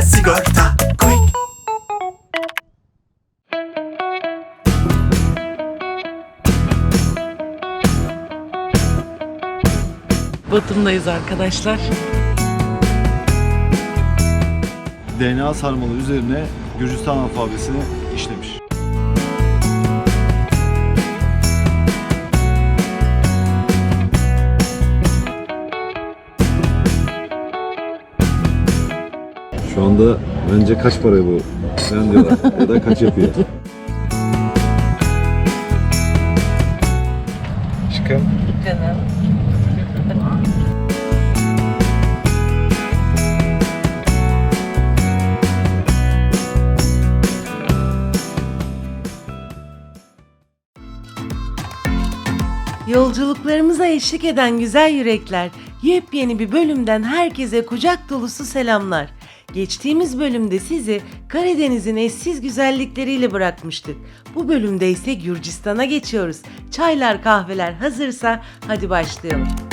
sigorta sigorta Quick Batum'dayız arkadaşlar. DNA sarmalı üzerine Gürcistan alfabesini işlemiş. Anda bence kaç para bu? Ben diyorlar ya da kaç yapıyor? Aşkım. Canım. Yolculuklarımıza eşlik eden güzel yürekler, yepyeni bir bölümden herkese kucak dolusu selamlar. Geçtiğimiz bölümde sizi Karadeniz'in eşsiz güzellikleriyle bırakmıştık. Bu bölümde ise Gürcistan'a geçiyoruz. Çaylar kahveler hazırsa hadi başlayalım.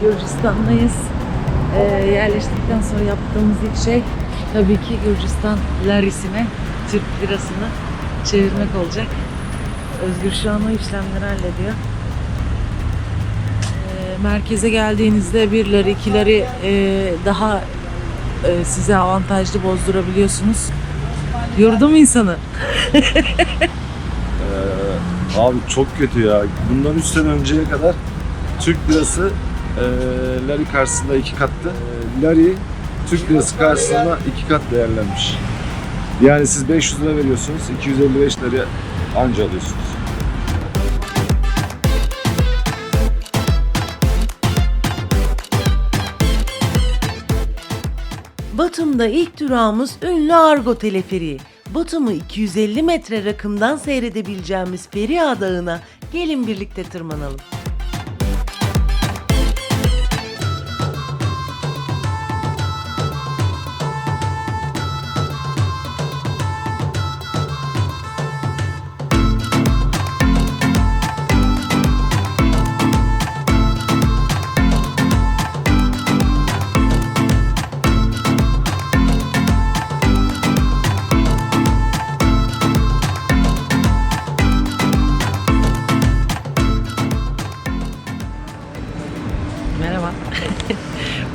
Gürcistan'dayız. Ee, yerleştikten sonra yaptığımız ilk şey tabii ki Gürcistan larisine, Türk lirasını çevirmek olacak. Özgür şu an o işlemleri hallediyor. Ee, merkeze geldiğinizde bir lari, iki lari e, daha e, size avantajlı bozdurabiliyorsunuz. Yordu mu insanı? Abi çok kötü ya. Bundan 3 sene önceye kadar Türk lirası e, lari karşısında iki kattı. E, lari Türk lirası karşısında iki kat değerlenmiş. Yani siz 500 lira veriyorsunuz, 255 liraya anca alıyorsunuz. Batum'da ilk durağımız ünlü Argo Teleferiği. Batum'u 250 metre rakımdan seyredebileceğimiz Feriha Dağı'na gelin birlikte tırmanalım.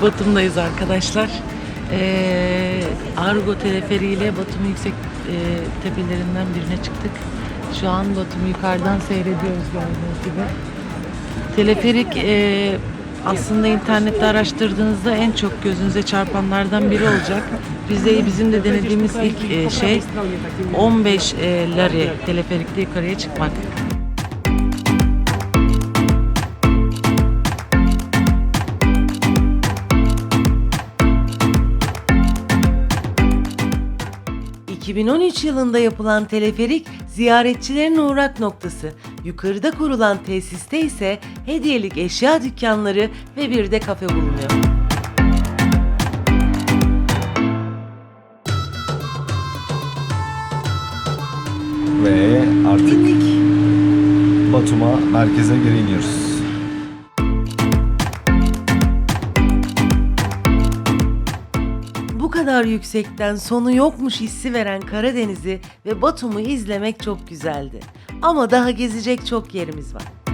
Batum'dayız arkadaşlar. Ee, Argo teleferiyle Batum'un yüksek e, tepelerinden birine çıktık. Şu an Batum'u yukarıdan seyrediyoruz gördüğünüz gibi. Teleferik e, aslında internette araştırdığınızda en çok gözünüze çarpanlardan biri olacak. Bize bizim de denediğimiz ilk e, şey 15 e, lari teleferikle yukarıya çıkmak. ...2013 yılında yapılan teleferik ziyaretçilerin uğrak noktası. Yukarıda kurulan tesiste ise hediyelik eşya dükkanları ve bir de kafe bulunuyor. Ve artık Batum'a merkeze geri iniyoruz. Kadar yüksekten sonu yokmuş hissi veren Karadeniz'i ve Batum'u izlemek çok güzeldi. Ama daha gezecek çok yerimiz var.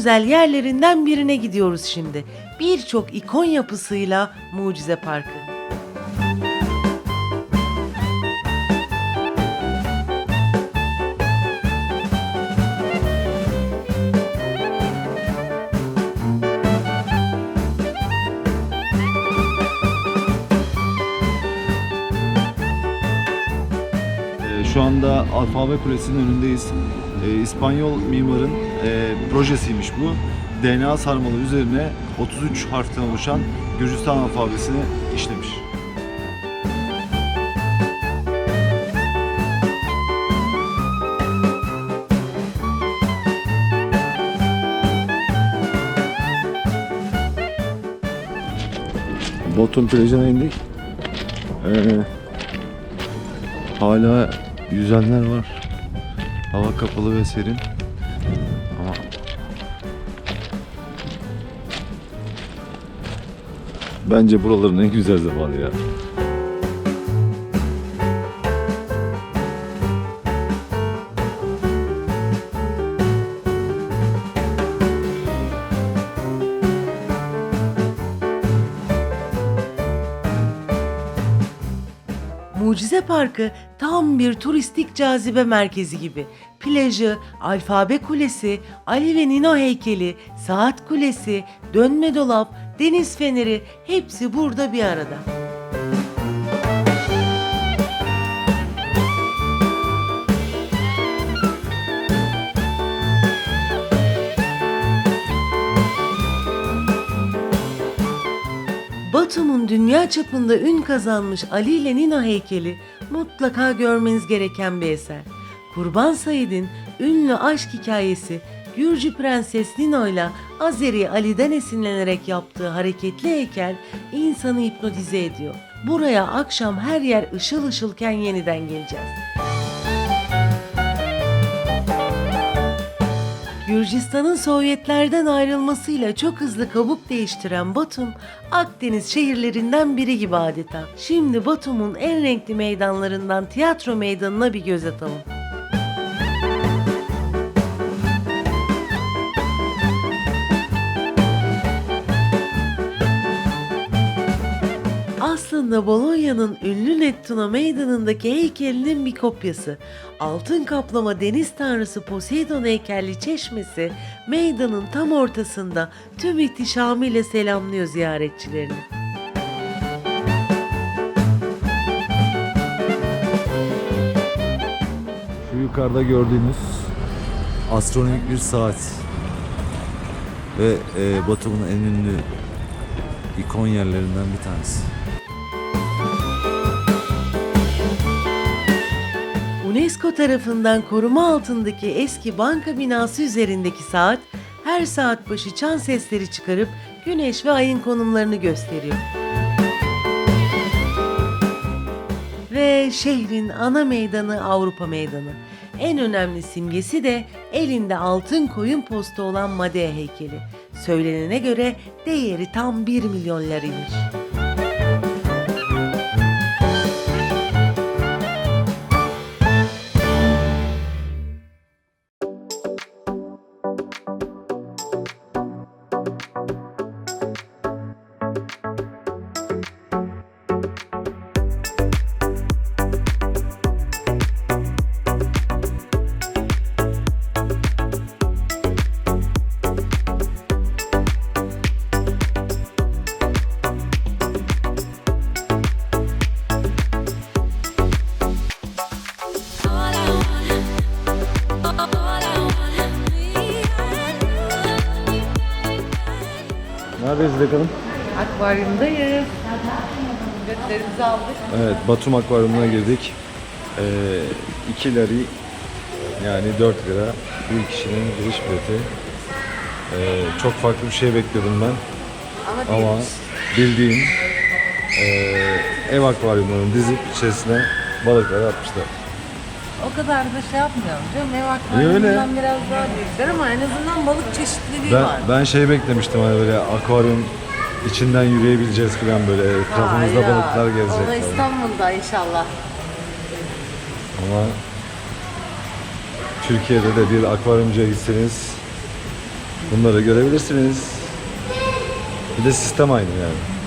özel yerlerinden birine gidiyoruz şimdi. Birçok ikon yapısıyla Mucize Parkı. Ee, şu anda Alfabe Kulesi'nin önündeyiz. Ee, İspanyol mimarın e, projesiymiş bu. DNA sarmalı üzerine 33 harften oluşan Gürcistan alfabesini işlemiş. Botum plajına indik. Ee, hala yüzenler var. Hava kapalı ve serin. Ama Bence buraların en güzel zamanı ya. Mucize Parkı tam bir turistik cazibe merkezi gibi. Plajı, alfabe kulesi, Ali ve Nino heykeli, saat kulesi, dönme dolap, deniz feneri hepsi burada bir arada. Batum'un dünya çapında ün kazanmış Ali ile Nina heykeli mutlaka görmeniz gereken bir eser. Kurban Said'in ünlü aşk hikayesi Gürcü Prenses Nino ile Azeri Ali'den esinlenerek yaptığı hareketli heykel insanı hipnotize ediyor. Buraya akşam her yer ışıl ışılken yeniden geleceğiz. Gürcistan'ın Sovyetlerden ayrılmasıyla çok hızlı kabuk değiştiren Batum, Akdeniz şehirlerinden biri gibi adeta. Şimdi Batum'un en renkli meydanlarından tiyatro meydanına bir göz atalım. Aslında Bologna'nın ünlü Nettuna meydanındaki heykelinin bir kopyası. Altın kaplama deniz tanrısı Poseidon heykelli çeşmesi meydanın tam ortasında tüm ihtişamıyla selamlıyor ziyaretçilerini. Şu yukarıda gördüğümüz astronomik bir saat ve e, Batum'un en ünlü ikon yerlerinden bir tanesi. UNESCO tarafından koruma altındaki eski banka binası üzerindeki saat her saat başı çan sesleri çıkarıp güneş ve ayın konumlarını gösteriyor. Ve şehrin ana meydanı Avrupa Meydanı. En önemli simgesi de elinde altın koyun postu olan Madea heykeli. Söylenene göre değeri tam 1 milyon liraymış. Neredeyiz bakalım? Akvaryumdayız. Biletlerimizi aldık. Evet, Batum Akvaryumu'na girdik. Ee, 2 lari yani 4 lira bir kişinin giriş bileti. Ee, çok farklı bir şey bekliyordum ben Ama, ama bildiğin ee, ev akvaryumlarını dizip içerisine balıkları atmışlar. O kadar da şey yapmıyorum canım. Ev öyle? akvaryumundan biraz daha büyükler ama en azından balık çeşitliliği Ben, var. ben şey beklemiştim hani böyle akvaryum içinden yürüyebileceğiz falan böyle etrafımızda Hayır, balıklar da falan. İstanbul'da inşallah. Ama Türkiye'de de bir akvaryumcuya gitseniz bunları görebilirsiniz. Bir de sistem aynı yani.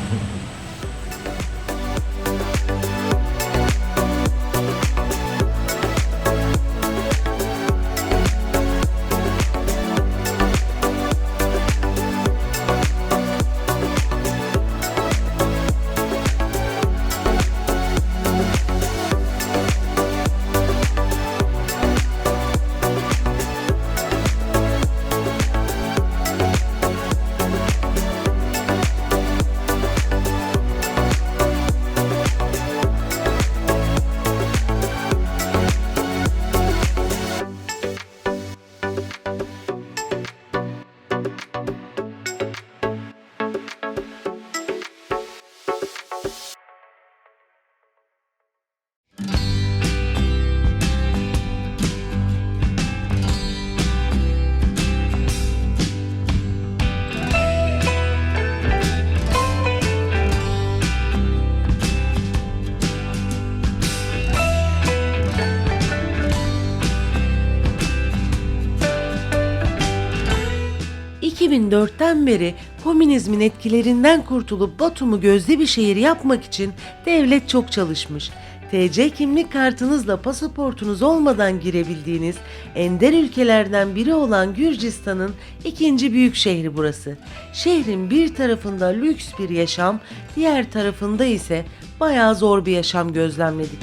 2004'ten beri komünizmin etkilerinden kurtulup Batum'u gözde bir şehir yapmak için devlet çok çalışmış. TC kimlik kartınızla pasaportunuz olmadan girebildiğiniz ender ülkelerden biri olan Gürcistan'ın ikinci büyük şehri burası. Şehrin bir tarafında lüks bir yaşam, diğer tarafında ise bayağı zor bir yaşam gözlemledik.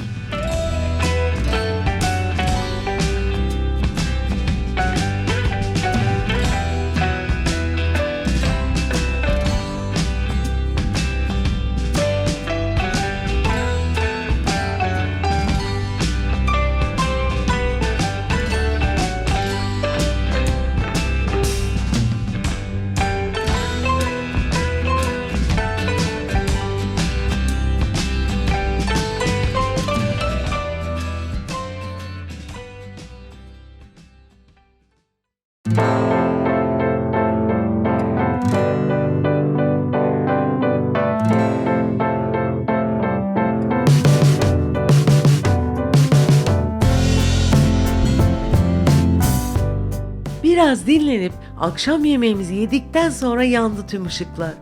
Biraz dinlenip akşam yemeğimizi yedikten sonra yandı tüm ışıklar.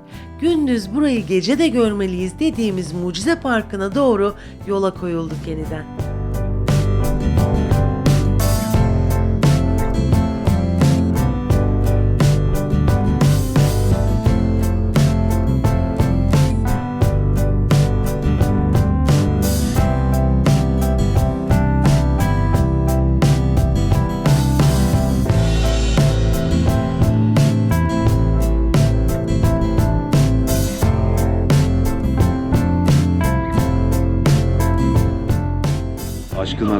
Gündüz burayı gece de görmeliyiz dediğimiz Mucize Parkı'na doğru yola koyulduk yeniden.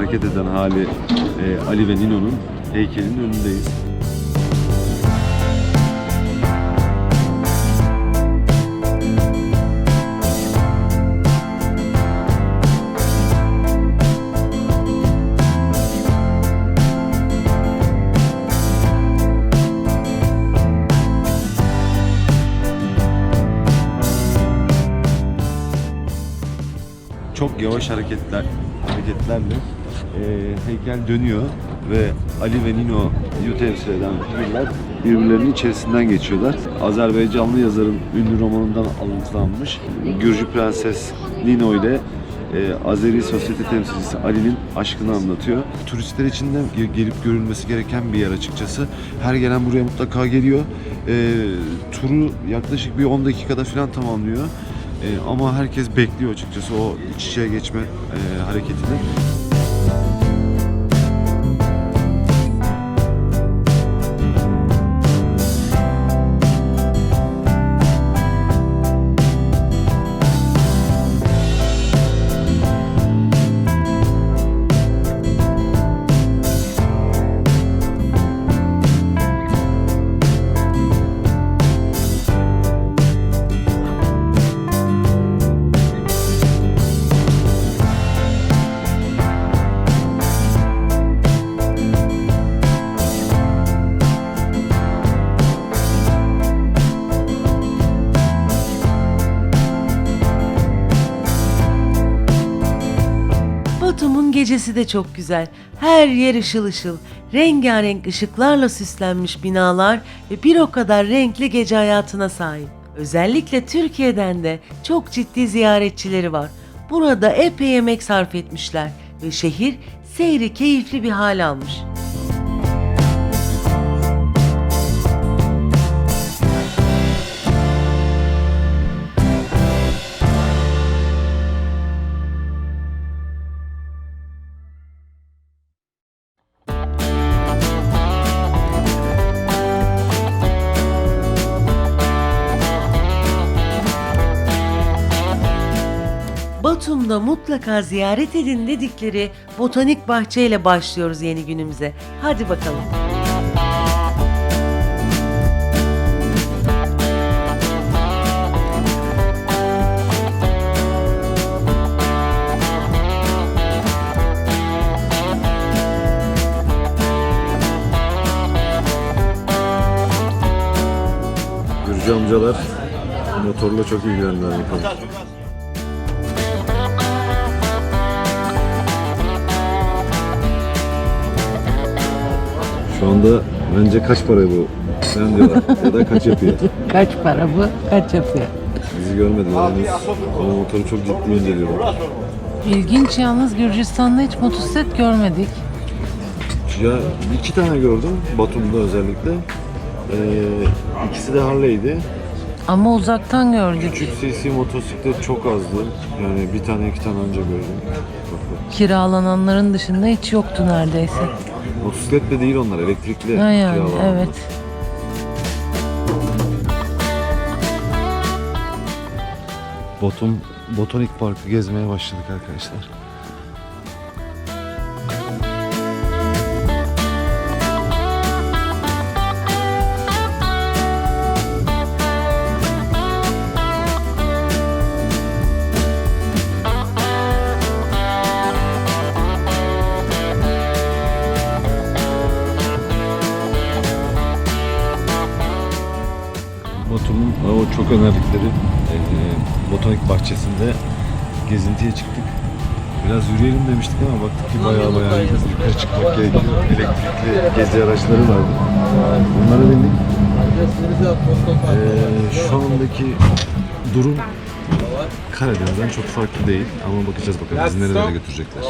Hareket eden hali e, Ali ve Nino'nun heykelinin önündeyiz. çok yavaş hareketler hareketlerle heykel dönüyor ve Ali ve temsil eden figürler birbirlerinin içerisinden geçiyorlar. Azerbaycanlı yazarın ünlü romanından alıntılanmış Gürcü Prenses Nino ile e, Azeri sosyete temsilcisi Ali'nin aşkını anlatıyor. Turistler için de ge- gelip görülmesi gereken bir yer açıkçası. Her gelen buraya mutlaka geliyor. E, turu yaklaşık bir 10 dakikada falan tamamlıyor. E, ama herkes bekliyor açıkçası o iç içe geçme e, hareketini. Batum'un gecesi de çok güzel. Her yer ışıl ışıl. Rengarenk ışıklarla süslenmiş binalar ve bir o kadar renkli gece hayatına sahip. Özellikle Türkiye'den de çok ciddi ziyaretçileri var. Burada epey emek sarf etmişler ve şehir seyri keyifli bir hal almış. Mutlaka ziyaret edin dedikleri botanik bahçeyle başlıyoruz yeni günümüze. Hadi bakalım. Gürcü amcalar motorla çok ilgilendiler Şu anda bence kaç para bu Sen diyorlar. ya da kaç yapıyor. Kaç para bu? Kaç yapıyor? Bizi görmediler henüz. Ama motoru çok ciddi inceliyorlar. İlginç yalnız Gürcistan'da hiç motosiklet görmedik. Ya iki tane gördüm Batum'da özellikle. Ee, ikisi de Harley'di. Ama uzaktan gördük. Küçük CC motosiklet çok azdı. Yani bir tane iki tane önce gördüm. Kiralananların dışında hiç yoktu neredeyse. Motosiklet de değil onlar elektrikli. Ha yani evet. Botum Botanik Parkı gezmeye başladık arkadaşlar. Bahçesinde gezintiye çıktık. Biraz yürüyelim demiştik ama baktık ki bayağı bayağı yukarı çıkmak gerekiyor. Elektrikli gezi araçları vardı. Bunlara bindik. E, şu andaki durum Karadeniz'den çok farklı değil ama bakacağız bakalım bizi nerelere götürecekler.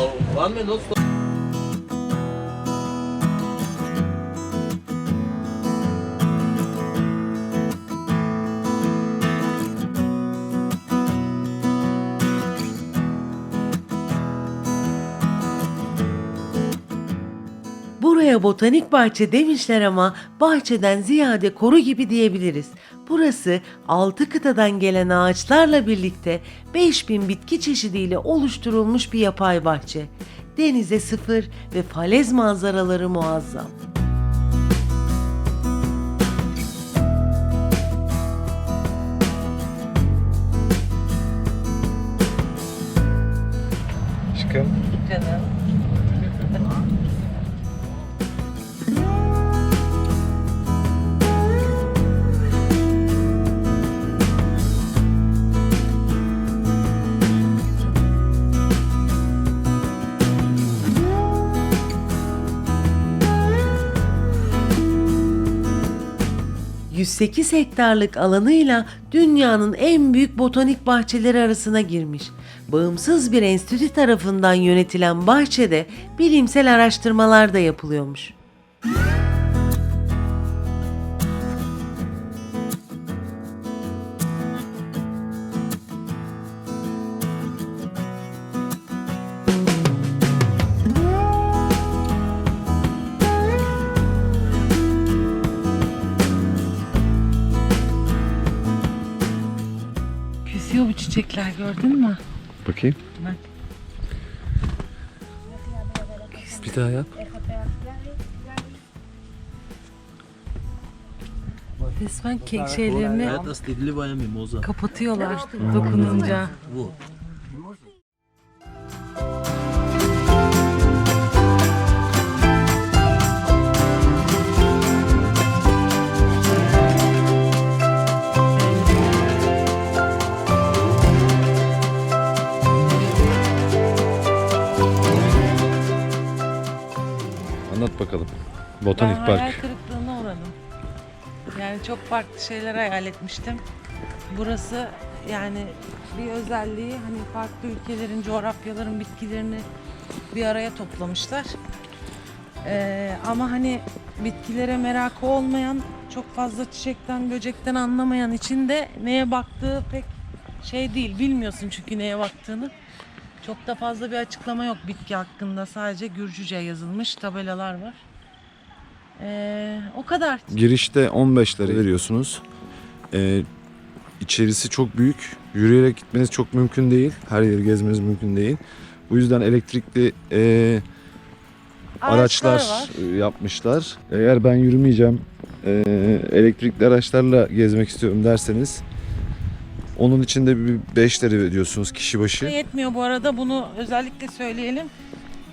Botanik bahçe demişler ama bahçeden ziyade koru gibi diyebiliriz. Burası 6 kıtadan gelen ağaçlarla birlikte 5000 bitki çeşidiyle oluşturulmuş bir yapay bahçe. Denize sıfır ve falez manzaraları muazzam. 108 hektarlık alanıyla dünyanın en büyük botanik bahçeleri arasına girmiş. Bağımsız bir enstitü tarafından yönetilen bahçede bilimsel araştırmalar da yapılıyormuş. Yemekler gördün mü? Bakayım. Bak. Bir daha yap. Resmen kek şeylerini kapatıyorlar hmm. dokununca. Bu. Bakalım. Ben Botanik hayal Park. kırıklığına uğradım. Yani çok farklı şeyler hayal etmiştim. Burası yani bir özelliği hani farklı ülkelerin, coğrafyaların bitkilerini bir araya toplamışlar. Ee, ama hani bitkilere merakı olmayan, çok fazla çiçekten, böcekten anlamayan için de neye baktığı pek şey değil. Bilmiyorsun çünkü neye baktığını. Çok da fazla bir açıklama yok bitki hakkında. Sadece Gürcüce yazılmış tabelalar var. Ee, o kadar. Girişte 15 lira veriyorsunuz. Ee, içerisi çok büyük. Yürüyerek gitmeniz çok mümkün değil. Her yeri gezmeniz mümkün değil. Bu yüzden elektrikli e, araçlar, e, yapmışlar. Eğer ben yürümeyeceğim, e, elektrikli araçlarla gezmek istiyorum derseniz onun için de bir 5 lira ödüyorsunuz kişi başı. Yetmiyor bu arada bunu özellikle söyleyelim.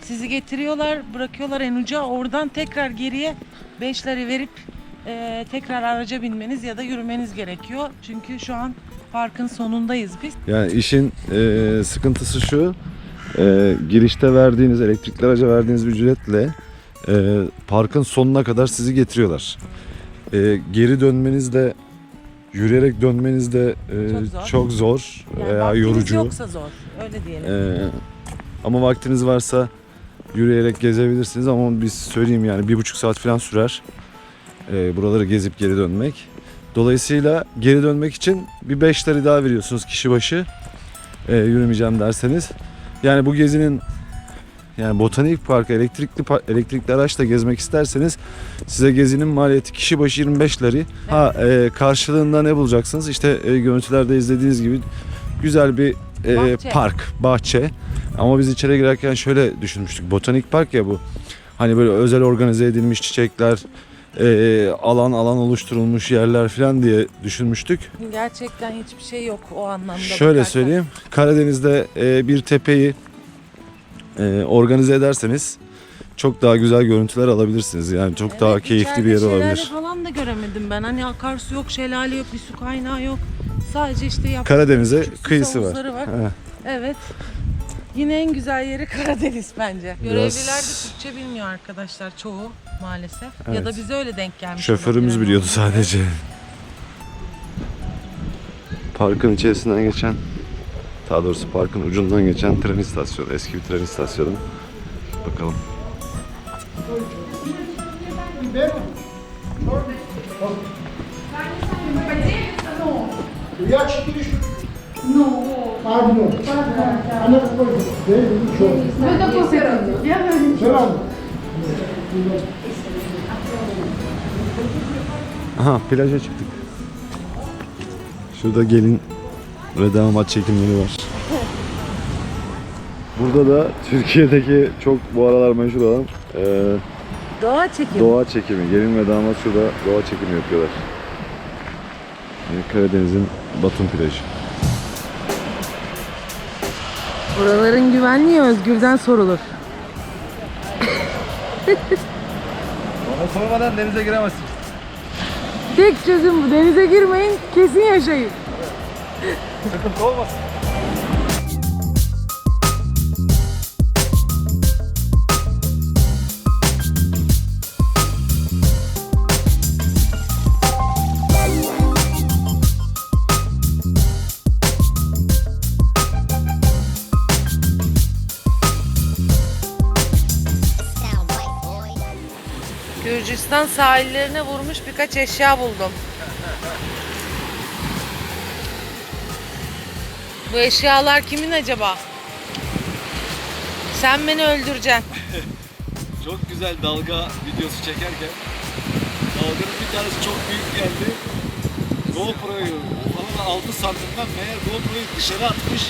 Sizi getiriyorlar, bırakıyorlar en uca. Oradan tekrar geriye 5 lira verip e, tekrar araca binmeniz ya da yürümeniz gerekiyor. Çünkü şu an parkın sonundayız biz. Yani işin e, sıkıntısı şu. e, girişte verdiğiniz elektrikli araca verdiğiniz ücretle e, parkın sonuna kadar sizi getiriyorlar. e, geri dönmeniz de yürüyerek dönmeniz de e, Çok zor. çok zor Yani veya yorucu. yoksa zor. Öyle diyelim. Ee, ama vaktiniz varsa yürüyerek gezebilirsiniz ama biz söyleyeyim yani bir buçuk saat falan sürer ee, buraları gezip geri dönmek. Dolayısıyla geri dönmek için bir 5 lira daha veriyorsunuz kişi başı ee, yürümeyeceğim derseniz. Yani bu gezinin yani botanik parkı elektrikli elektrikli araçla gezmek isterseniz size gezinin maliyeti kişi başı 25 lira. Ha e, karşılığında ne bulacaksınız? İşte e, görüntülerde izlediğiniz gibi güzel bir e, Bahçe. park, bahçe. Ama biz içeri girerken şöyle düşünmüştük. Botanik park ya bu. Hani böyle özel organize edilmiş çiçekler, e, alan alan oluşturulmuş yerler falan diye düşünmüştük. Gerçekten hiçbir şey yok o anlamda. Şöyle bakarsan. söyleyeyim. Karadeniz'de e, bir tepeyi e, organize ederseniz çok daha güzel görüntüler alabilirsiniz. Yani çok daha Evet, keyifli bir yer içeride olabilir. Şelale falan da göremedim ben. Hani akarsu yok, şelale yok, bir su kaynağı yok. Sadece işte yap. Karadeniz'e küçük su kıyısı var. havuzları var. Evet. Yine en güzel yeri Karadeniz bence. Görevliler de Türkçe bilmiyor arkadaşlar çoğu maalesef. Ya da bize öyle denk gelmiş. Şoförümüz olabilir biliyordu sadece. Parkın içerisinden geçen, daha doğrusu parkın ucundan geçen tren istasyonu, eski bir tren istasyonu. Bakalım. Я 4 штуки. Ну. Одну. Она какой? Да, ничего. Ну это после этого. Я говорю, Все равно. Aha plaja çıktık. Şurada gelin ve damat çekimleri var. Burada da Türkiye'deki çok bu aralar meşhur olan eee, Doğa çekimi. doğa çekimi. Gelin ve damat şurada doğa çekimi yapıyorlar. Karadeniz'in Batum plajı. Buraların güvenliği Özgür'den sorulur. Bana sormadan denize giremezsin. Tek çözüm bu. Denize girmeyin, kesin yaşayın. Sıkıntı olmasın. Gürcistan sahillerine vurmuş birkaç eşya buldum. Bu eşyalar kimin acaba? Sen beni öldüreceksin. Çok güzel dalga videosu çekerken dalganın bir tanesi çok büyük geldi. GoPro'yu falan 6 santimden meğer GoPro'yu dışarı atmış.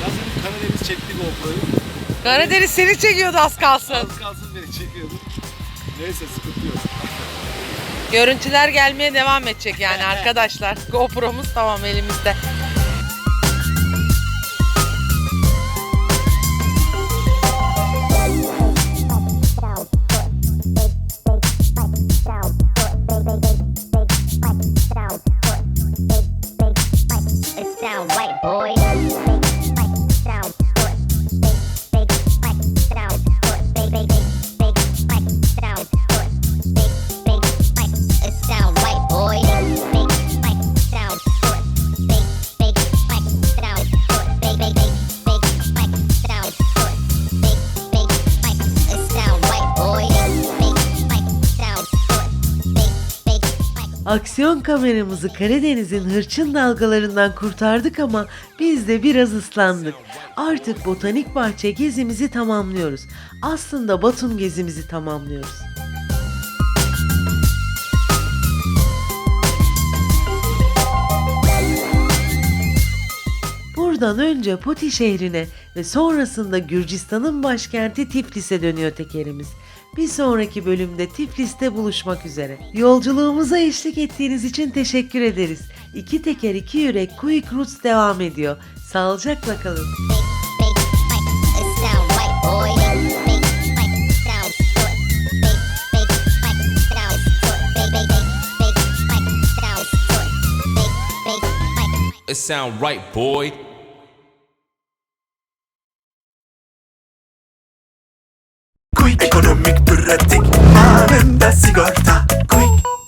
Ben dedim Karadeniz çekti GoPro'yu. Karadeniz seni çekiyordu az kalsın. Az kalsın beni çekiyordu. Neyse sıkıntı yok. Görüntüler gelmeye devam edecek yani arkadaşlar. GoPro'muz tamam elimizde. Kameramızı Karadeniz'in hırçın dalgalarından kurtardık ama biz de biraz ıslandık. Artık botanik bahçe gezimizi tamamlıyoruz. Aslında Batum gezimizi tamamlıyoruz. Buradan önce Poti şehrine ve sonrasında Gürcistan'ın başkenti Tiflis'e dönüyor tekerimiz. Bir sonraki bölümde Tiflis'te buluşmak üzere. Yolculuğumuza eşlik ettiğiniz için teşekkür ederiz. İki teker iki yürek Quick Roots devam ediyor. Sağlıcakla kalın. It sound right, boy. Quick I'm in the cigarette. quick